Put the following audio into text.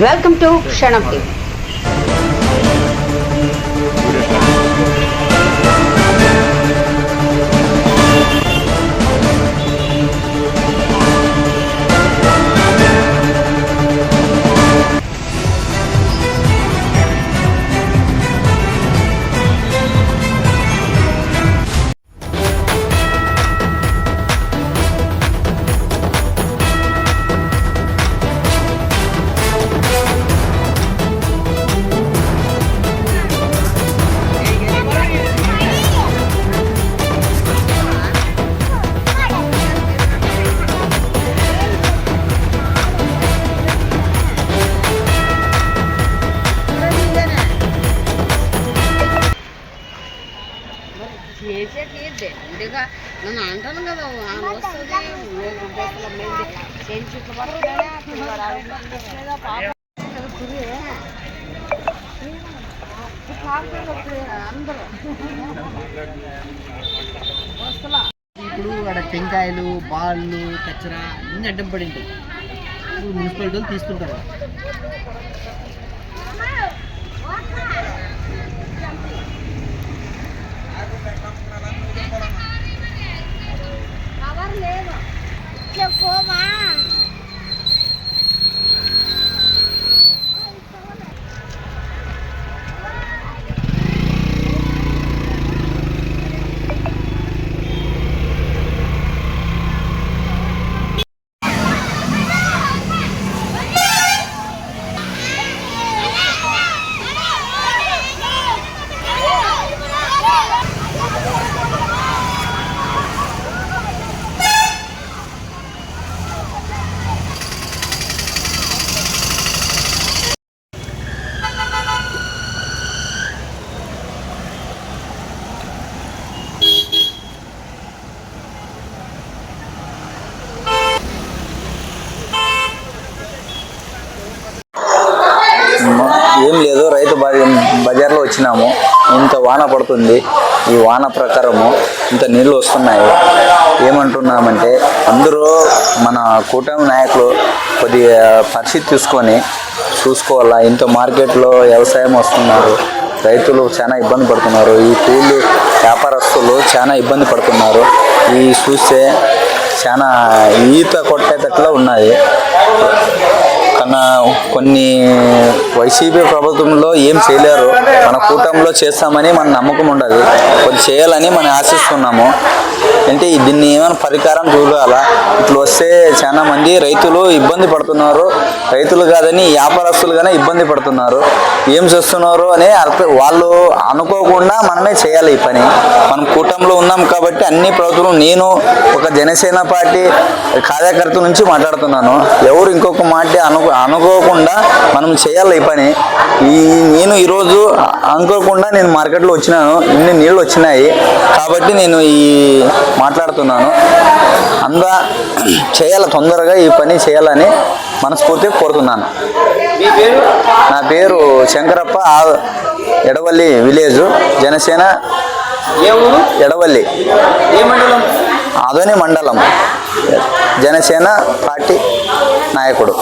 Welcome to క్షణం TV చేసేది దండిగా నన్ను అంటాను కదా ఆమె వస్తుంది మూడు చేయి చుట్టూ ఇప్పుడు అక్కడ టెంకాయలు బాళ్ళు కచ్చరా అన్ని అడ్డం పడి ఉంటాయి ఇప్పుడు మున్సిపాలిటీ వాళ్ళు 小国王。ఏం లేదు రైతు బజార్లో వచ్చినాము. ఇంత వాన పడుతుంది. ఈ వాన ప్రకారము ఇంత నీళ్ళు వస్తున్నాయి. ఏమంటున్నామంటే అందరూ మన కూటమి నాయకులు కొద్దిగా పరిస్థితి తీసుకొని చూసుకోవాలా? ఇంత మార్కెట్లో వ్యవసాయం వస్తున్నారు. రైతులు చాలా ఇబ్బంది పడుతున్నారు. ఈ కూలి వ్యాపారస్తులు చాలా ఇబ్బంది పడుతున్నారు. ఈ చూస్తే చాలా ఈత కొట్టేటట్లు ఉన్నది కొన్ని వైసీపీ ప్రభుత్వంలో ఏం చేయలేరు. మన కూటమిలో చేస్తామని మన నమ్మకం ఉండదు. కొన్ని చేయాలని మనం ఆశిస్తున్నాము. అంటే దీన్ని ఏమైనా పరికారం చూడాలా? ఇట్లా వస్తే చాలా మంది రైతులు ఇబ్బంది పడుతున్నారు. రైతులు కాదని వ్యాపారస్తులుగానే ఇబ్బంది పడుతున్నారు. ఏం చేస్తున్నారు అని అర్థం వాళ్ళు అనుకోకుండా మనమే చేయాలి ఈ పని. మనం కూటమిలో ఉన్నాం కాబట్టి అన్ని ప్రభుత్వం నేను ఒక జనసేన పార్టీ కార్యకర్త నుంచి మాట్లాడుతున్నాను. ఎవరు ఇంకొక మాట అను అనుకోకుండా మనం చేయాలి ఈ పని. ఈ నేను ఈరోజు అనుకోకుండా నేను మార్కెట్లో వచ్చినాను. ఇన్ని నీళ్ళు వచ్చినాయి కాబట్టి నేను ఈ మాట్లాడుతున్నాను. అందా చేయాలి తొందరగా ఈ పని చేయాలని మనస్ఫూర్తిగా కోరుతున్నాను. నా పేరు శంకరప్ప ఎడవల్లి విలేజ్ జనసేన ఎడవల్లి. ఆదోని మండలం. జనసేన పార్టీ నాయకుడు.